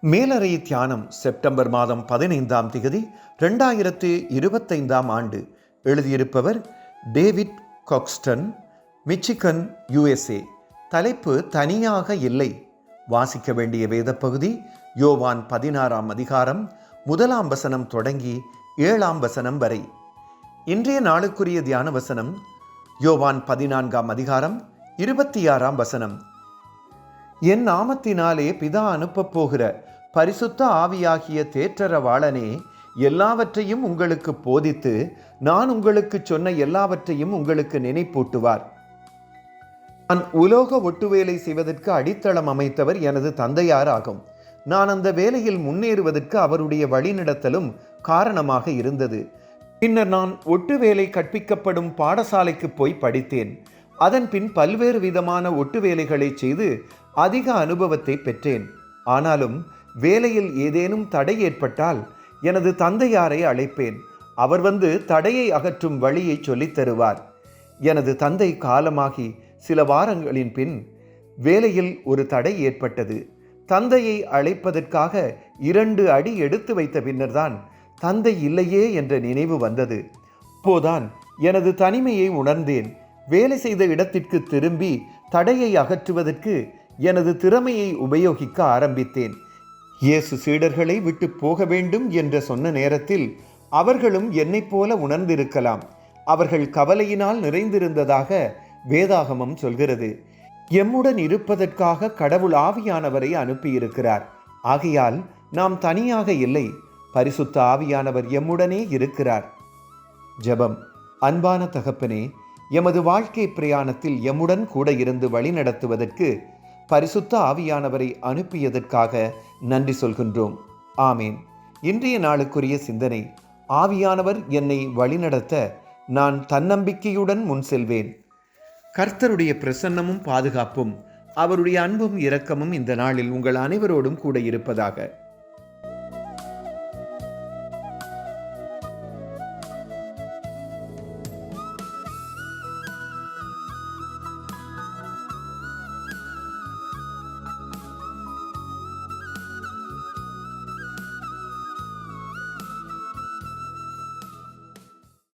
மேலறை தியானம் செப்டம்பர் மாதம் பதினைந்தாம் திகதி ரெண்டாயிரத்து இருபத்தைந்தாம் ஆண்டு. எழுதியிருப்பவர் டேவிட் காக்ஸ்டன் மிச்சிகன் யுஎஸ்ஏ. தலைப்பு தனியாக இல்லை. வாசிக்க வேண்டிய வேதப்பகுதி யோவான் பதினாறாம் அதிகாரம் முதலாம் வசனம் தொடங்கி ஏழாம் வசனம் வரை. இன்றைய நாளுக்குரிய தியான வசனம் யோவான் பதினான்காம் அதிகாரம் இருபத்தி ஆறாம் வசனம். என் நாமத்தினாலே பிதா அனுப்பப் போகிற பரிசுத்த ஆவியாகிய தேற்றரவாளனே எல்லாவற்றையும் உங்களுக்கு போதித்து நான் உங்களுக்கு சொன்ன எல்லாவற்றையும் உங்களுக்கு நினைப்பூட்டுவார். நான் உலோக ஒட்டுவேலை செய்வதற்கு அடித்தளம் அமைத்தவர் எனது தந்தையார் ஆகும் நான் அந்த வேலையில் முன்னேறுவதற்கு அவருடைய வழிநடத்தலும் காரணமாக இருந்தது. பின்னர் நான் ஒட்டு வேலை கற்பிக்கப்படும் பாடசாலைக்கு போய் படித்தேன். அதன்பின் பல்வேறு விதமான ஒட்டு வேலைகளை செய்து அதிக அனுபவத்தை பெற்றேன். ஆனாலும் வேலையில் ஏதேனும் தடை ஏற்பட்டால் எனது தந்தையாரை அழைப்பேன். அவர் வந்து தடையை அகற்றும் வழியை சொல்லித் தருவார். எனது தந்தை காலமாகி சில வாரங்களின் பின் வேலையில் ஒரு தடை ஏற்பட்டது. தந்தையை அழைப்பதற்காக இரண்டு அடி எடுத்து வைத்த பின்னர்தான் தந்தை இல்லையே என்ற நினைவு வந்தது. அப்போதான் எனது தனிமையை உணர்ந்தேன். வேலை செய்த இடத்திற்கு திரும்பி தடையை அகற்றுவதற்கு எனது திறமையை உபயோகிக்க ஆரம்பித்தேன். இயேசு சீடர்களை விட்டு போக வேண்டும் என்று சொன்ன நேரத்தில் அவர்களும் என்னைப் போல உணர்ந்திருக்கலாம். அவர்கள் கவலையினால் நிறைந்திருந்ததாக வேதாகமம் சொல்கிறது. எம்முடன் இருப்பதற்காக கடவுள் ஆவியானவரை அனுப்பியிருக்கிறார். ஆகையால் நாம் தனியாக இல்லை பரிசுத்த ஆவியானவர் எம்முடனே இருக்கிறார். ஜெபம். அன்பான தகப்பனே எமது வாழ்க்கை பிரயாணத்தில் எம்முடன் கூட இருந்து வழிநடத்துவதற்கு பரிசுத்த ஆவியானவரை அனுப்பியதற்காக நன்றி சொல்கின்றோம். ஆமேன். இன்றைய நாளுக்குரிய சிந்தனை ஆவியானவர் என்னை வழிநடத்த நான் தன்னம்பிக்கையுடன் முன் செல்வேன். கர்த்தருடைய பிரசன்னமும் பாதுகாப்பும் அவருடைய அன்பும் இரக்கமும் இந்த நாளில் உங்கள் அனைவரோடும் கூட இருப்பதாக.